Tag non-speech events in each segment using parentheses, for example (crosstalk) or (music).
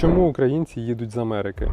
Чому українці їдуть з Америки?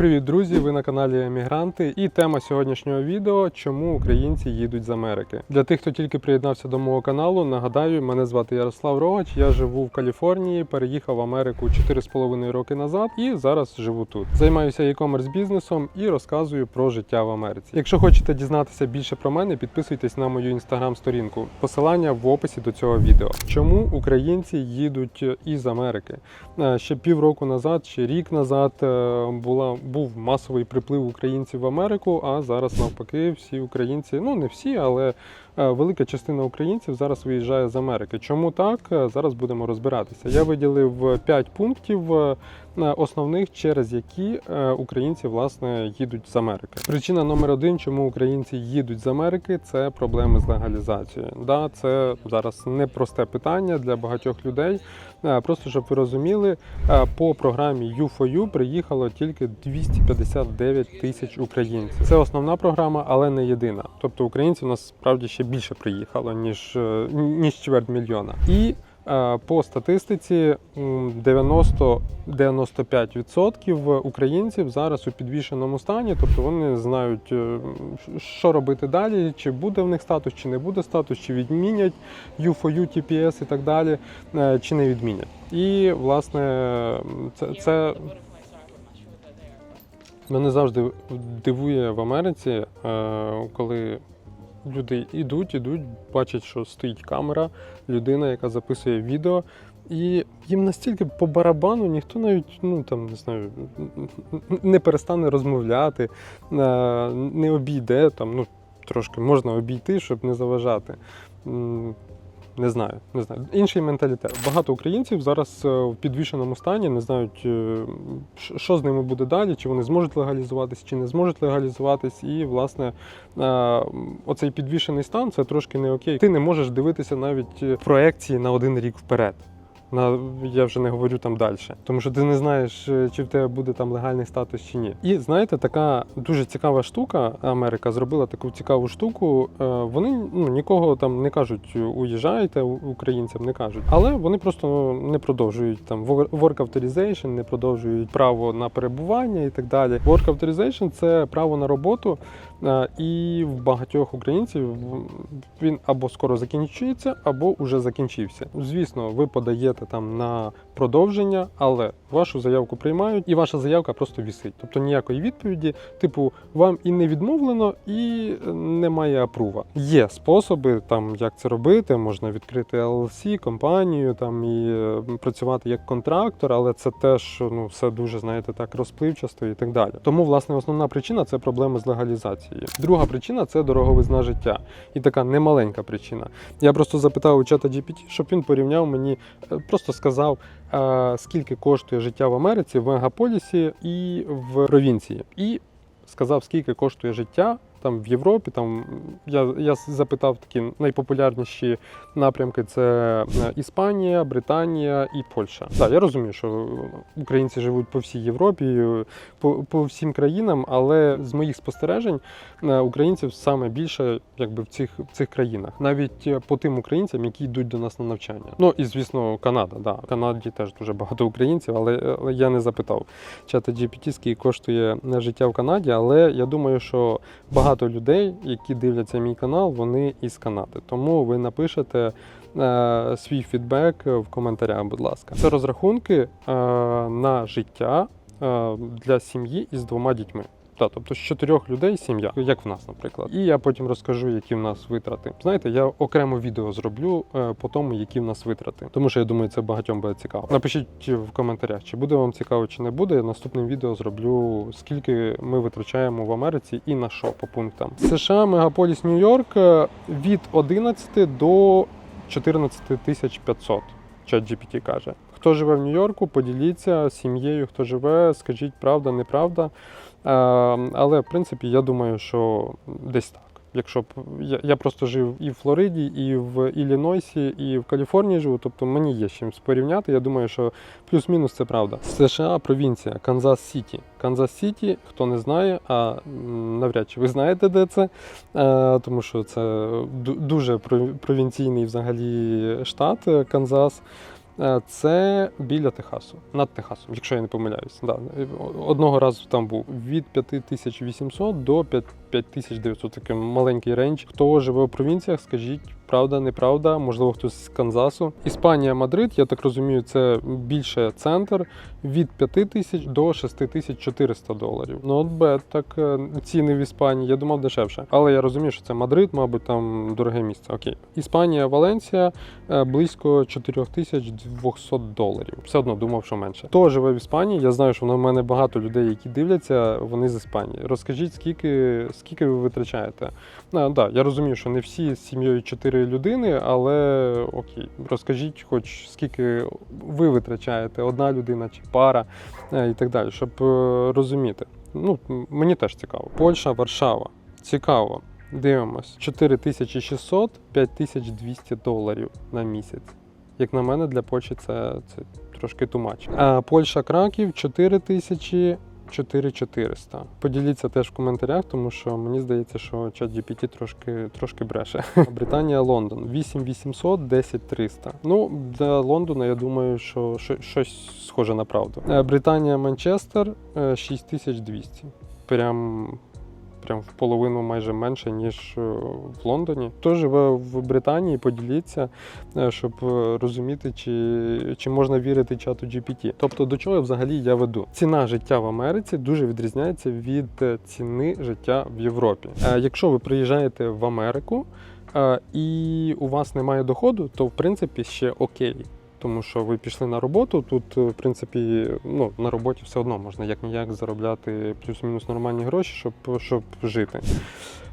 Привіт, друзі! Ви на каналі Емігранти. І тема сьогоднішнього відео чому українці їдуть з Америки. Для тих, хто тільки приєднався до мого каналу, нагадаю, мене звати Ярослав Рогач. Я живу в Каліфорнії, переїхав в Америку 4,5 роки назад і зараз живу тут. Займаюся e-commerce бізнесом і розказую про життя в Америці. Якщо хочете дізнатися більше про мене, підписуйтесь на мою інстаграм-сторінку. Посилання в описі до цього відео. Чому українці їдуть із Америки? Е, Ще півроку назад, ще рік назад е, була був масовий приплив українців в Америку. А зараз навпаки, всі українці, ну не всі, але велика частина українців зараз виїжджає з Америки. Чому так? Е, Зараз будемо розбиратися. Я виділив 5 пунктів. е, Основних, через які е, українці власне їдуть з Америки. Причина номер один, чому українці їдуть з Америки, це проблеми з легалізацією. Да, це зараз непросте питання для багатьох людей. Е, Просто щоб ви розуміли, е, по програмі U4U приїхало тільки 259 тисяч українців. Це основна програма, але не єдина. Тобто українців у нас справді ще більше приїхало, ніж, е, ніж чверть мільйона. І е, по статистиці 90-95% українців зараз у підвішеному стані, тобто вони знають, е, що робити далі, чи буде в них статус, чи не буде статус, чи відмінять U4U, TPS і так далі, чи не відмінять. І власне це, це мене завжди дивує в Америці, коли люди йдуть, ідуть, бачать, що стоїть камера, людина, яка записує відео. І їм настільки по барабану ніхто навіть ну там не знаю, не перестане розмовляти, е, не обійде там. Ну трошки можна обійти, щоб не заважати. Не знаю, не знаю. Інший менталітет. Багато українців зараз е, в підвішеному стані не знають, е, що з ними буде далі, чи вони зможуть легалізуватись, чи не зможуть легалізуватись. І, власне, е, оцей підвішений стан це трошки не окей. Ти не можеш дивитися навіть проекції на один рік вперед. На я вже не говорю там далі, тому що ти не знаєш, е, чи в тебе буде там легальний статус чи ні. І знаєте, така дуже цікава штука. Америка зробила таку цікаву штуку. Е, Вони ну нікого там не кажуть, уїжджайте українцям, не кажуть, але вони просто не продовжують там wor- work authorization, не продовжують право на перебування і так далі. Work authorization – це право на роботу. Е, І в багатьох українців він або скоро закінчується, або вже закінчився. Звісно, ви подаєте там на продовження, але вашу заявку приймають, і ваша заявка просто вісить. Тобто ніякої відповіді, типу, вам і не відмовлено, і немає апрува. Є способи, там як це робити. Можна відкрити LLC, компанію там і е, працювати як контрактор, але це теж ну все дуже знаєте так розпливчасто і так далі. Тому власне основна причина це проблеми з легалізацією. Друга причина це дороговизна життя. І така немаленька причина. Я просто запитав у чата GPT, щоб він порівняв мені, е, просто сказав, е, скільки коштує життя в Америці, в мегаполісі і в провінції. І сказав, скільки коштує життя там в Європі. Там я, я запитав такі найпопулярніші напрямки: це е, Іспанія, Британія і Польща. Так, я розумію, що українці живуть по всій Європі, е, по, по всім країнам, але з моїх спостережень е, українців саме більше якби в цих, в цих країнах, навіть по тим українцям, які йдуть до нас на навчання. Ну і звісно, Канада. Да. В Канаді теж дуже багато українців, але, але я не запитав чата GPT, скільки коштує життя в Канаді. Але я думаю, що багато людей, які дивляться мій канал, вони із Канади. Тому ви напишете. е, Свій фідбек в коментарях, будь ласка, це розрахунки е, на життя е, для сім'ї із двома дітьми. Та, тобто з чотирьох людей сім'я, як в нас, наприклад. І я потім розкажу, які в нас витрати. Знаєте, я окремо відео зроблю е, по тому, які в нас витрати. Тому що я думаю, це багатьом буде цікаво. Напишіть в коментарях, чи буде вам цікаво, чи не буде. Я Наступним відео зроблю, скільки ми витрачаємо в Америці і на що по пунктам. США, мегаполіс Нью-Йорк е, від 11 до 14 тисяч 500. Чат GPT каже. Хто живе в Нью-Йорку, поділіться сім'єю, хто живе, скажіть правда, неправда. Е, Але в принципі я думаю, що десь так. Якщо б я, я просто жив і в Флориді, і в Іллінойсі, і в Каліфорнії живу, тобто мені є з чим порівняти. Я думаю, що плюс-мінус це правда. США провінція Канзас Сіті. Канзас Сіті, хто не знає, а навряд чи ви знаєте, де це, е, тому що це дуже про- провінційний взагалі штат е, Канзас. Е, Це біля Техасу, над Техасом, якщо я не помиляюсь. Да. Одного разу там був від 5800 до 5 5900, такий маленький рейндж. Хто живе у провінціях, скажіть, правда, неправда, можливо, хтось з Канзасу. Іспанія, Мадрид, я так розумію, це більше центр від 5000 до 6400 доларів. Ну, от бет, так е, ціни в Іспанії, я думав дешевше. Але я розумію, що це Мадрид, мабуть, там дороге місце. Окей. Іспанія, Валенсія е, близько 4200 доларів. Все одно думав, що менше. Хто живе в Іспанії? Я знаю, що в мене багато людей, які дивляться, вони з Іспанії. Розкажіть, скільки, скільки ви витрачаєте? Ну, да, я розумію, що не всі з сім'єю 4 людини, але окей, розкажіть, хоч скільки ви витрачаєте, одна людина чи пара е, і так далі, щоб е, розуміти. Ну, мені теж цікаво. Польща, Варшава. Цікаво. Дивимось. 4600 5200 доларів на місяць. Як на мене, для Польщі це, це трошки тумач. А Польща Краків 4000 4400. Поділіться теж в коментарях, тому що мені здається, що ChatGPT трошки, трошки бреше. (laughs) Британія, Лондон 8800, 10300. Ну, для Лондона я думаю, що що- щось схоже на правду. Е, Британія, Манчестер е, 6200. Прям прям в половину майже менше, ніж е, в Лондоні. Хто живе в Британії, поділіться, е, щоб е, розуміти, чи, чи можна вірити чату GPT. Тобто, до чого взагалі я веду? Ціна життя в Америці дуже відрізняється від ціни життя в Європі. Якщо ви приїжджаєте в Америку і у вас немає доходу, то в принципі ще окей. Тому що ви пішли на роботу, тут, е, в принципі, ну, на роботі все одно можна як ніяк заробляти плюс-мінус нормальні гроші, щоб, щоб жити.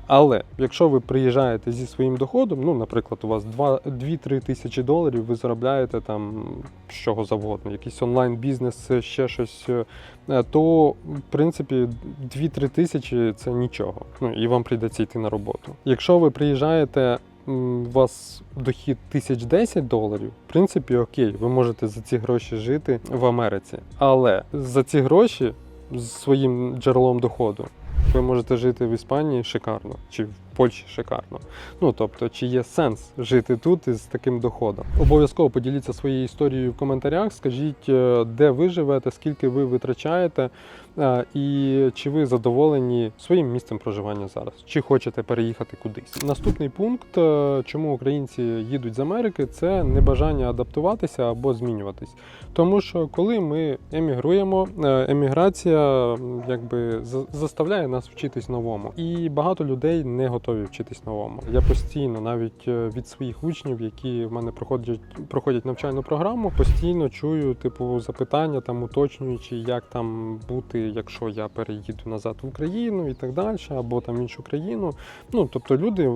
Але якщо ви приїжджаєте зі своїм доходом, ну, наприклад, у вас 2-3 тисячі доларів, ви заробляєте там з чого завгодно, якийсь онлайн-бізнес, ще щось, е, то в принципі 2-3 тисячі це нічого. Ну і вам прийдеться йти на роботу. Якщо ви приїжджаєте. У вас дохід 1010 доларів, в принципі, окей, ви можете за ці гроші жити в Америці. Але за ці гроші з своїм джерелом доходу ви можете жити в Іспанії шикарно, чи в Польщі шикарно. Ну тобто, чи є сенс жити тут із таким доходом? Обов'язково поділіться своєю історією в коментарях. Скажіть, е, де ви живете, скільки ви витрачаєте, е, і чи ви задоволені своїм місцем проживання зараз, чи хочете переїхати кудись. Наступний пункт, е, чому українці їдуть з Америки, це небажання адаптуватися або змінюватись. Тому що коли ми емігруємо, еміграція якби заставляє нас вчитись новому, і багато людей не готові вчитись новому. Я постійно, навіть е, від своїх учнів, які в мене проходять проходять навчальну програму, постійно чую типу запитання, там уточнюючи, як там бути, якщо я переїду назад в Україну і так далі, або там в іншу країну. Ну тобто люди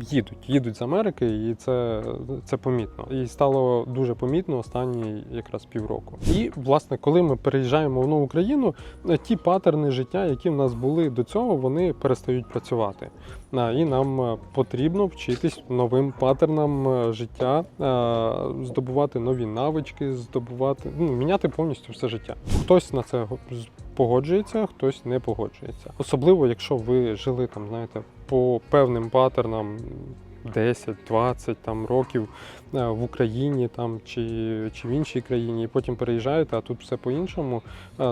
їдуть, їдуть з Америки, і це, це помітно. І стало дуже помітно останні якраз півроку. І власне, коли ми переїжджаємо в нову країну, е, ті патерни життя, які в нас були до цього, вони перестають працювати. І нам е, потрібно вчитись новим паттернам е, життя, е, здобувати нові навички, здобувати, ну, міняти повністю все життя. Хтось на це погоджується, хтось не погоджується. Особливо, якщо ви жили там, знаєте, по певним паттернам 10-20 там років в Україні там чи, чи в іншій країні, і потім переїжджаєте, а тут все по-іншому,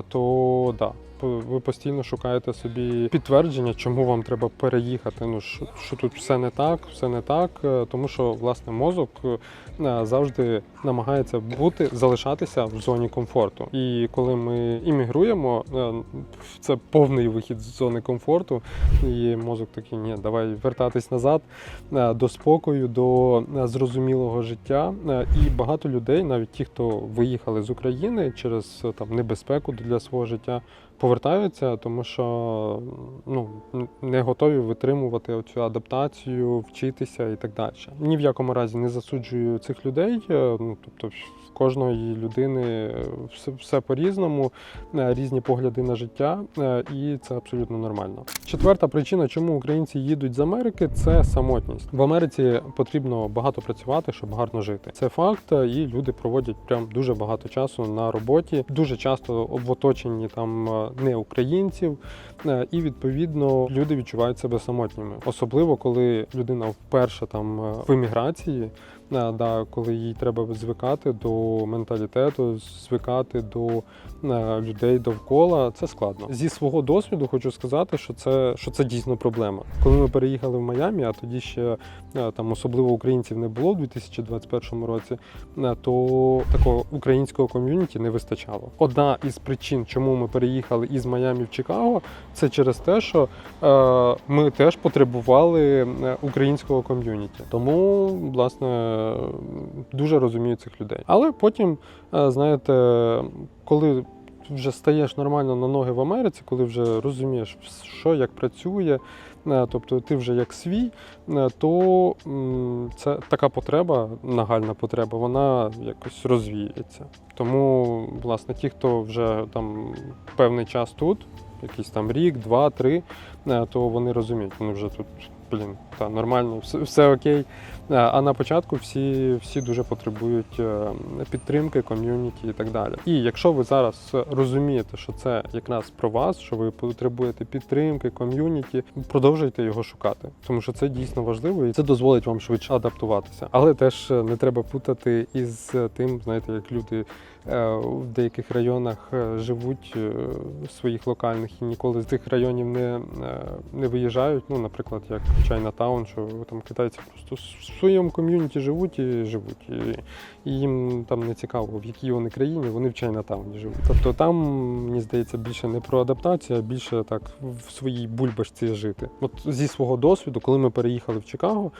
то да, ви постійно шукаєте собі підтвердження, чому вам треба переїхати. Ну що, що тут все не так, все не так, е, тому що власне мозок е, завжди намагається бути, залишатися в зоні комфорту. І коли ми іммігруємо, е, це повний вихід з зони комфорту, і мозок такий, ні, давай вертатись назад до спокою, до зрозумілого життя. І багато людей, навіть ті, хто виїхали з України через там небезпеку для свого життя, повертаються, тому що ну, не готові витримувати цю адаптацію, вчитися і так далі. Ні в якому разі не засуджую цих людей. е, Ну, тобто, кожної людини е, все, все по-різному, е, різні погляди на життя, е, і це абсолютно нормально. Четверта причина, чому українці їдуть з Америки, це самотність. В Америці потрібно багато працювати, щоб гарно жити. Це факт, і люди проводять прям дуже багато часу на роботі. Дуже часто в оточенні там не українців, і відповідно люди відчувають себе самотніми, особливо коли людина вперше там в еміграції. Е, Да, коли їй треба звикати до менталітету, звикати до е, людей довкола, це складно. Зі свого досвіду хочу сказати, що це, що це дійсно проблема. Коли ми переїхали в Майамі, а тоді ще там особливо українців не було в 2021 році, то такого українського ком'юніті не вистачало. Одна із причин, чому ми переїхали із Майамі в Чикаго, це через те, що ми теж потребували е, українського ком'юніті. Тому, власне, дуже розумію цих людей. Але потім, е, знаєте, коли вже стаєш нормально на ноги в Америці, коли вже розумієш, що як працює, е, тобто ти вже як свій, е, то це така потреба, нагальна потреба, вона якось розвіється. Тому, власне, ті, хто вже там певний час тут, якийсь там рік, два, три, е, то вони розуміють, вони вже тут. Блін, та нормально, все, все окей. Е, А на початку всі, всі дуже потребують е, підтримки, ком'юніті і так далі. І якщо ви зараз розумієте, що це якраз про вас, що ви потребуєте підтримки, ком'юніті, продовжуйте його шукати, тому що це дійсно важливо і це дозволить вам швидше адаптуватися. Але теж е, не треба путати із тим, знаєте, як люди в деяких районах е, живуть е, своїх локальних і ніколи з тих районів не, е, не виїжджають. Ну, наприклад, як Чайнатаун, що там китайці просто в своєму ком'юніті живуть і живуть. І, і їм там не цікаво, в якій вони країні, вони в Чайнатауні живуть. Тобто там, мені здається, більше не про адаптацію, а більше так в своїй бульбашці жити. От зі свого досвіду, коли ми переїхали в Чикаго,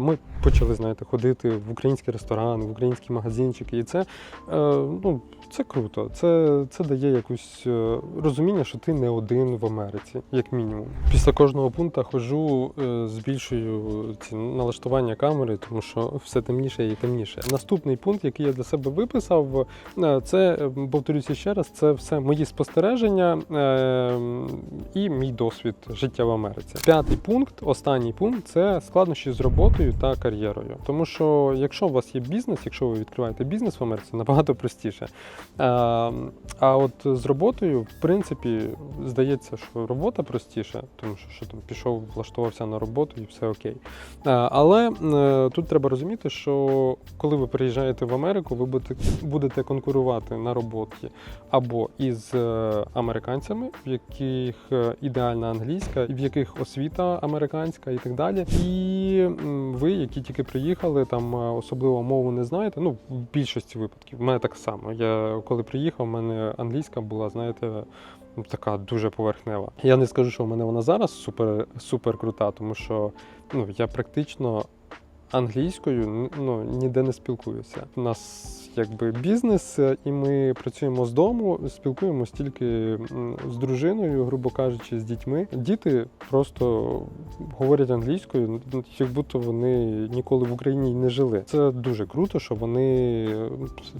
ми почали, знаєте, ходити в українські ресторани, в українські магазинчики. І це, е, ну, це круто. Це, це дає якусь е, розуміння, що ти не один в Америці, як мінімум. Після кожного пункту ходжу, е, збільшую ці налаштування камери, тому що все темніше і темніше. Наступний пункт, який я для себе виписав, це повторюся ще раз, це все мої спостереження і мій досвід життя в Америці. П'ятий пункт, останній пункт це складнощі з роботою та кар'єрою. Тому що якщо у вас є бізнес, якщо ви відкриваєте бізнес в Америці, (laughs) набагато простіше. Е, А от з роботою, в принципі, здається, що робота простіша, тому що, що там пішов, влаштувався на роботу і все окей. Е, Але е, тут треба розуміти, що коли ви приїжджаєте в Америку, ви будете, будете конкурувати на роботі або із американцями, в яких ідеальна англійська, в яких освіта американська і так далі. І ви, які тільки приїхали, там е, особливо мову не знаєте. Ну, в більшості випадків. В мене так само. Я коли приїхав, в мене англійська була, знаєте. Така дуже поверхнева. Я не скажу, що в мене вона зараз супер, супер крута, тому що ну, я практично англійською ну, ніде не спілкуюся. У нас якби бізнес, і ми працюємо з дому, спілкуємося тільки з дружиною, грубо кажучи, з дітьми. Діти просто говорять англійською, як будто вони ніколи в Україні не жили. Це дуже круто, що вони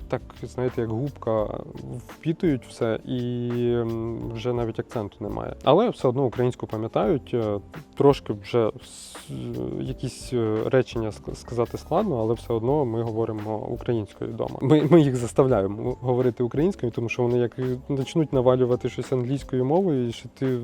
так, знаєте, як губка впітують все і вже навіть акценту немає. Але все одно українську пам'ятають. е, Трошки вже якісь е, речення сказати складно, але все одно ми говоримо українською вдома. Ми, ми їх заставляємо говорити українською, тому що вони як почнуть навалювати щось англійською мовою, і що ти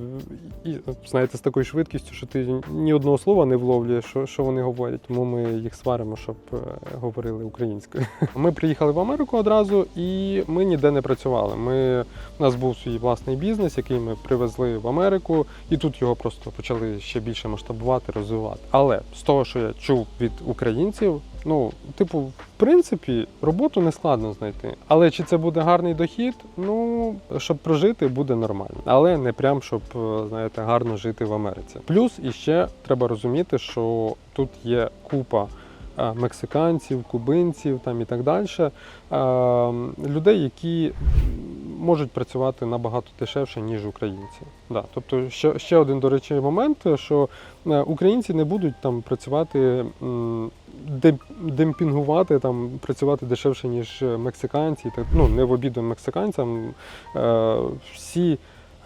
і, знаєте, з такою швидкістю, що ти ні одного слова не вловлюєш, що, що вони говорять. Тому ми їх сваримо, щоб е, говорили українською. (laughs) Ми приїхали в Америку одразу, і ми ніде не працювали. Ми у нас був свій власний бізнес, який ми привезли в Америку, і тут його просто почали ще більше масштабувати, розвивати. Але з того, що я чув від українців, ну, типу, в принципі, роботу не складно знайти. Але чи це буде гарний дохід? Ну, щоб прожити, буде нормально. Але не прям, щоб, е, знаєте, гарно жити в Америці. Плюс іще треба розуміти, що тут є купа. е, Мексиканців, кубинців там і так далі. Е, Людей, які можуть працювати набагато дешевше, ніж українці. Да. Тобто, ще, ще один, до речі, момент, що українці не будуть там працювати, демпінгувати, там, працювати дешевше, ніж мексиканці. Так, ну, не в обіду мексиканцям. Е, всі,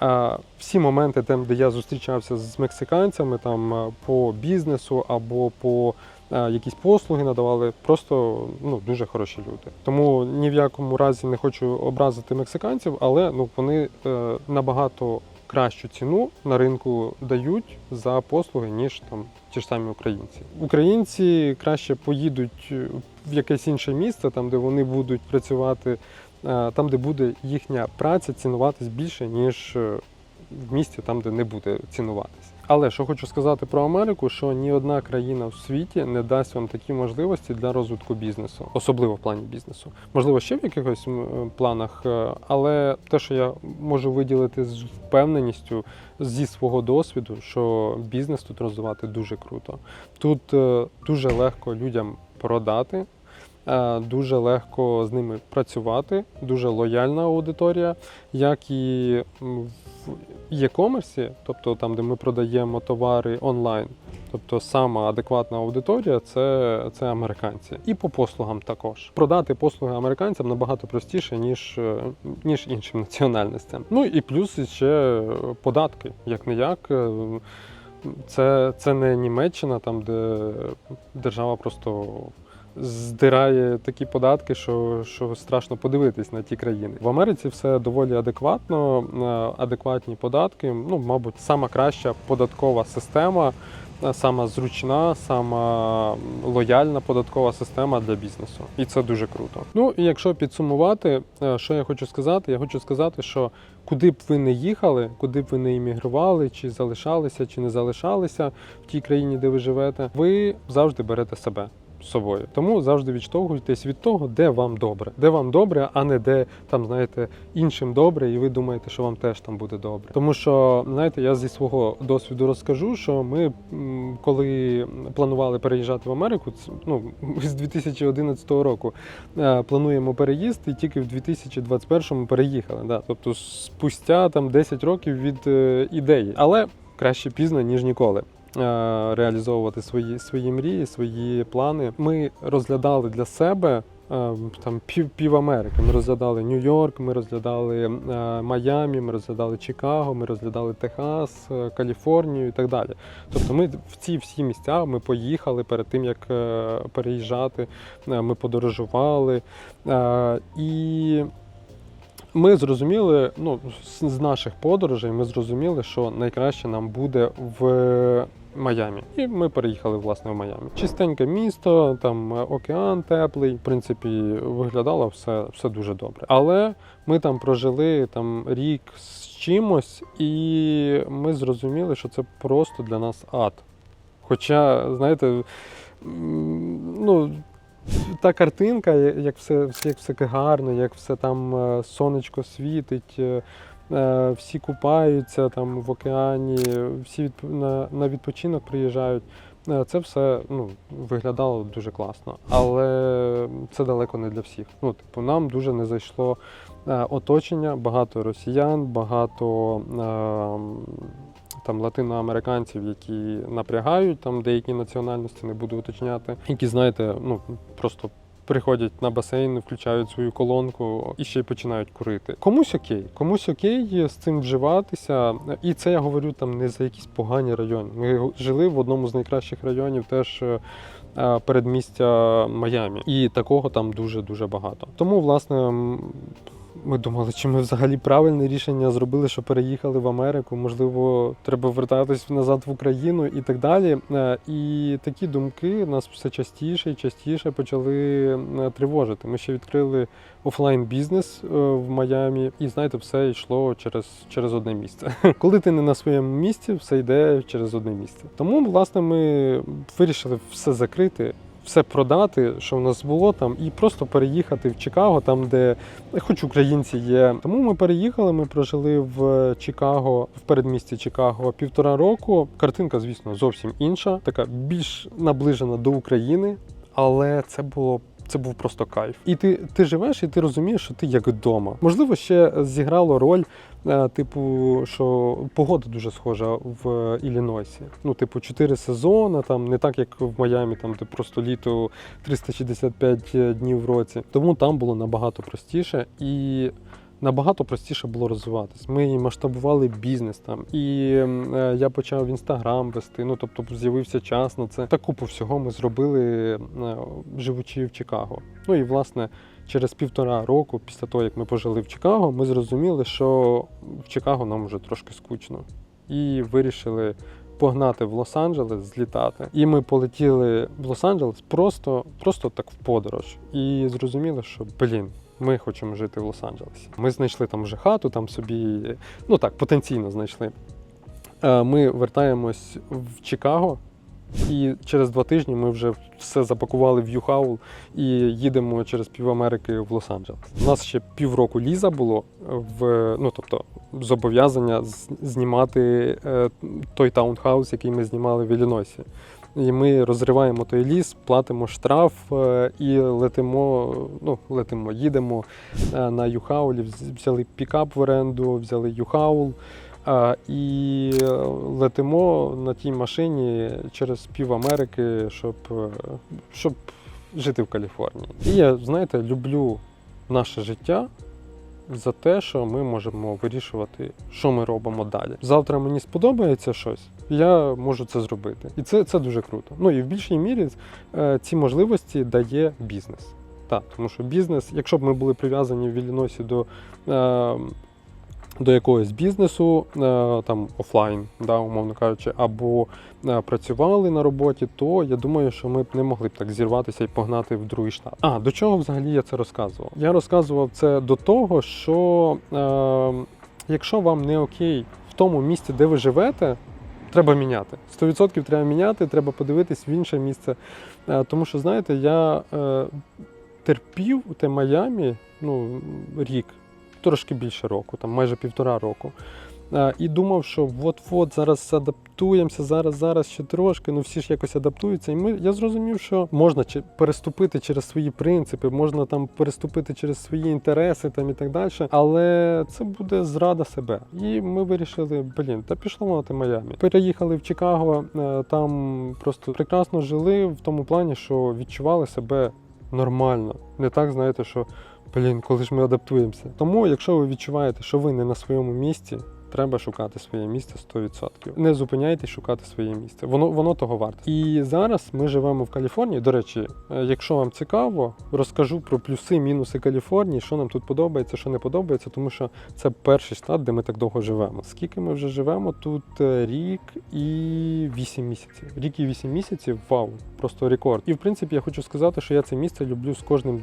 е, всі моменти, там, де я зустрічався з мексиканцями там, е, по бізнесу або по е, якісь послуги надавали, просто ну, дуже хороші люди. Тому ні в якому разі не хочу образити мексиканців, але ну, вони е, набагато кращу ціну на ринку дають за послуги, ніж там ті ж самі українці. Українці краще поїдуть е, в якесь інше місце, там де вони будуть працювати, е, там де буде їхня праця цінуватись більше, ніж е, в місті, там де не буде цінуватись. Але що хочу сказати про Америку, що ні одна країна в світі не дасть вам такі можливості для розвитку бізнесу, особливо в плані бізнесу. Можливо, ще в якихось е, планах, е, але те, що я можу виділити з впевненістю зі свого досвіду, що бізнес тут розвивати дуже круто. Тут е, дуже легко людям продати. Дуже легко з ними працювати, дуже лояльна аудиторія, як і в e-commerce, тобто там, де ми продаємо товари онлайн. Тобто сама адекватна аудиторія це, це американці. І по послугам також. Продати послуги американцям набагато простіше, ніж, е, ніж іншим національностям. Ну і плюс ще податки, як не як. Це, це не Німеччина, там, де держава просто здирає такі податки, що, що страшно подивитись на ті країни. В Америці все доволі адекватно, е, адекватні податки. Ну, мабуть, сама краща податкова система, е, сама зручна, сама лояльна податкова система для бізнесу. І це дуже круто. Ну і якщо підсумувати, е, що я хочу сказати, я хочу сказати, що куди б ви не їхали, куди б ви не іммігрували, чи залишалися, чи не залишалися в тій країні, де ви живете, ви завжди берете себе собою. Тому завжди відштовхуйтесь від того, де вам добре, де вам добре, а не де там, знаєте, іншим добре, і ви думаєте, що вам теж там буде добре. Тому що, знаєте, я зі свого досвіду розкажу, що ми, коли планували переїжджати в Америку, ну (laughs) з 2011 року е, плануємо переїзд, і тільки в 2021 переїхали. Да. Тобто спустя там 10 років від е, ідеї, але краще пізно ніж ніколи реалізовувати свої, свої мрії, свої плани. Ми розглядали для себе. е, Там пів, пів Америки. Ми розглядали Нью-Йорк, ми розглядали е, Майамі, ми розглядали Чикаго, ми розглядали Техас, е, Каліфорнію і так далі. Тобто ми в ці всі місця ми поїхали перед тим, як е, переїжджати. Е, Ми подорожували. Е, І ми зрозуміли, ну, з наших подорожей ми зрозуміли, що найкраще нам буде в Майамі. І ми переїхали власне в Майамі. Чистеньке місто, там е, океан теплий. В принципі, виглядало все, все дуже добре. Але ми там прожили там рік з чимось, і ми зрозуміли, що це просто для нас ад. Хоча, знаєте, ну. Та картинка, як все, як все гарно, як все там е, сонечко світить, е, всі купаються там в океані, всі на, на відпочинок приїжджають. Е, Це все ну, виглядало дуже класно, але це далеко не для всіх. Ну, типу, нам дуже не зайшло е, оточення, багато росіян, багато е, там латиноамериканців, які напрягають там деякі національності, не буду уточняти, які, знаєте, ну просто. Приходять на басейн, включають свою колонку і ще й починають курити. Комусь окей, комусь окей з цим вживатися. І це я говорю там не за якісь погані райони. Ми жили в одному з найкращих районів, теж е, передмістя Майамі, і такого там дуже дуже багато. Тому, власне, ми думали, чи ми взагалі правильне рішення зробили, що переїхали в Америку. Можливо, треба вертатись назад в Україну і так далі. Е, І такі думки нас все частіше і частіше почали е, тривожити. Ми ще відкрили офлайн бізнес е, в Майамі, і знаєте, все йшло через, через одне місце. (laughs) Коли ти не на своєму місці, все йде через одне місце. Тому, власне, ми вирішили все закрити. Все продати, що в нас було там, і просто переїхати в Чикаго, там де хоч українці є. Тому ми переїхали. Ми прожили в Чикаго, в передмісті Чикаго півтора року. Картинка, звісно, зовсім інша, така більш наближена до України, але це було це був просто кайф. І ти, ти живеш, і ти розумієш, що ти як вдома. Можливо, ще зіграло роль, е, типу, що погода дуже схожа в Іллінойсі. Ну, типу, чотири сезони, там не так, як в Майамі, там де просто літо 365 днів в році. Тому там було набагато простіше і. Набагато простіше було розвиватись. Ми масштабували бізнес там, і е, я почав інстаграм вести. Ну тобто з'явився час на це. Та купу всього ми зробили, е, живучи в Чикаго. Ну і власне через півтора року, після того як ми пожили в Чикаго, ми зрозуміли, що в Чикаго нам вже трошки скучно, і вирішили погнати в Лос-Анджелес, злітати. І ми полетіли в Лос-Анджелес просто, просто так в подорож. І зрозуміли, що блін. Ми хочемо жити в Лос-Анджелесі. Ми знайшли там вже хату, там собі, ну так, потенційно знайшли. Е, Ми вертаємось в Чикаго, і через два тижні ми вже все запакували в Юхаул і їдемо через пів Америки в Лос-Анджелес. У нас ще півроку ліза було в ну тобто зобов'язання знімати е, той таунхаус, який ми знімали в Іллінойсі. І ми розриваємо той ліс, платимо штраф е, і летимо, ну, летимо, їдемо е, на Юхаулі, взяли пікап в оренду, взяли Юхаул. е, І летимо на тій машині через пів Америки, щоб, щоб жити в Каліфорнії. І я, знаєте, люблю наше життя за те, що ми можемо вирішувати, що ми робимо далі. Завтра мені сподобається щось, я можу це зробити. І це, це дуже круто. Ну і в більшій мірі е, ці можливості дає бізнес. Так, тому що бізнес, якщо б ми були прив'язані в Іллінойсі до, е, до якогось бізнесу, е, там офлайн, да, умовно кажучи, або працювали на роботі, то я думаю, що ми б не могли б так зірватися і погнати в другий штат. А до чого взагалі я це розказував? Я розказував це до того, що якщо вам не окей в тому місці, де ви живете, треба міняти. 100% треба міняти, треба подивитись в інше місце. Е, Тому що, знаєте, я е, терпів те Майамі ну, рік, трошки більше року, там майже півтора року. І думав, що от-от зараз адаптуємося, зараз, зараз ще трошки, ну всі ж якось адаптуються. І ми, я зрозумів, що можна чи- переступити через свої принципи, можна там переступити через свої інтереси там і так далі. Але це буде зрада себе. І ми вирішили, блін, та пішло воно те Майамі. Переїхали в Чикаго, е, там просто прекрасно жили в тому плані, що відчували себе нормально. Не так, знаєте, що блін, коли ж ми адаптуємося. Тому, якщо ви відчуваєте, що ви не на своєму місці. Треба шукати своє місце 100%. Не зупиняйтесь шукати своє місце. Воно воно того варте. І зараз ми живемо в Каліфорнії. До речі, е, якщо вам цікаво, розкажу про плюси, мінуси Каліфорнії, що нам тут подобається, що не подобається, тому що це перший штат, де ми так довго живемо. Скільки ми вже живемо? Тут е, рік і 8 місяців. Рік і 8 місяців, вау, просто рекорд. І в принципі я хочу сказати, що я це місце люблю з кожним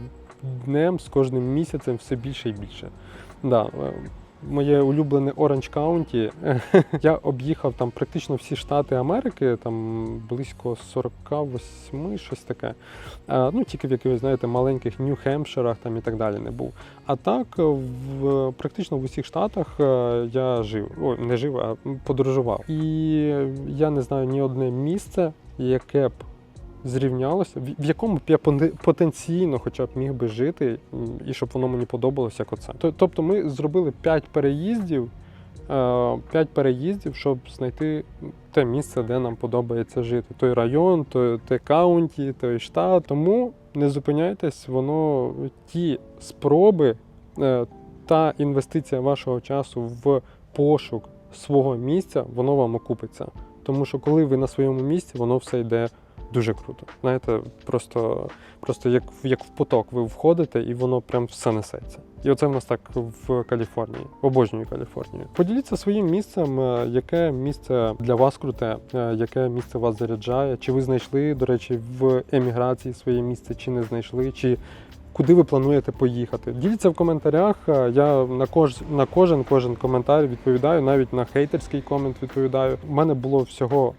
днем, з кожним місяцем все більше і більше. Да, е, моє улюблене Оранж Каунті. (laughs) Я об'їхав там практично всі штати Америки, там близько 48, щось таке. Е, Ну, тільки в якихось, знаєте, маленьких Нью-Хемпширах там і так далі не був. А так, е, в практично в усіх штатах е, я жив. Ой, не жив, а подорожував. І я не знаю ні одне місце, яке б зрівнялося, в- якому б я потенційно хоча б міг би жити, і щоб воно мені подобалося як оце. Тобто ми зробили 5 переїздів, 5 переїздів, щоб знайти те місце, де нам подобається жити. Той район, той, те каунті, той штат. Тому не зупиняйтесь, воно ті спроби е, та інвестиція вашого часу в пошук свого місця, воно вам окупиться. Тому що коли ви на своєму місці, воно все йде дуже круто. Знаєте, просто, просто як, як в поток ви входите і воно прям все несеться. І оце в нас так в Каліфорнії. Обожнюю Каліфорнію. Поділіться своїм місцем, е, яке місце для вас круте, е, яке місце вас заряджає. Чи ви знайшли, до речі, в еміграції своє місце, чи не знайшли, чи куди ви плануєте поїхати. Діліться в коментарях. е, Я на кож на кожен кожен коментар відповідаю, навіть на хейтерський комент відповідаю. У мене було всього.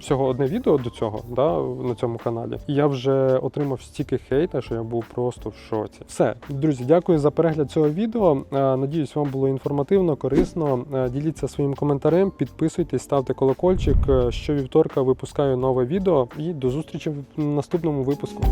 Всього одне відео до цього да, на цьому каналі. Я вже отримав стільки хейта, що я був просто в шоці. Все, друзі, дякую за перегляд цього відео. Е, Надіюсь, вам було інформативно, корисно. Е, Діліться своїм коментарем, підписуйтесь, ставте колокольчик. Е, Щовівторка випускаю нове відео і до зустрічі в наступному випуску.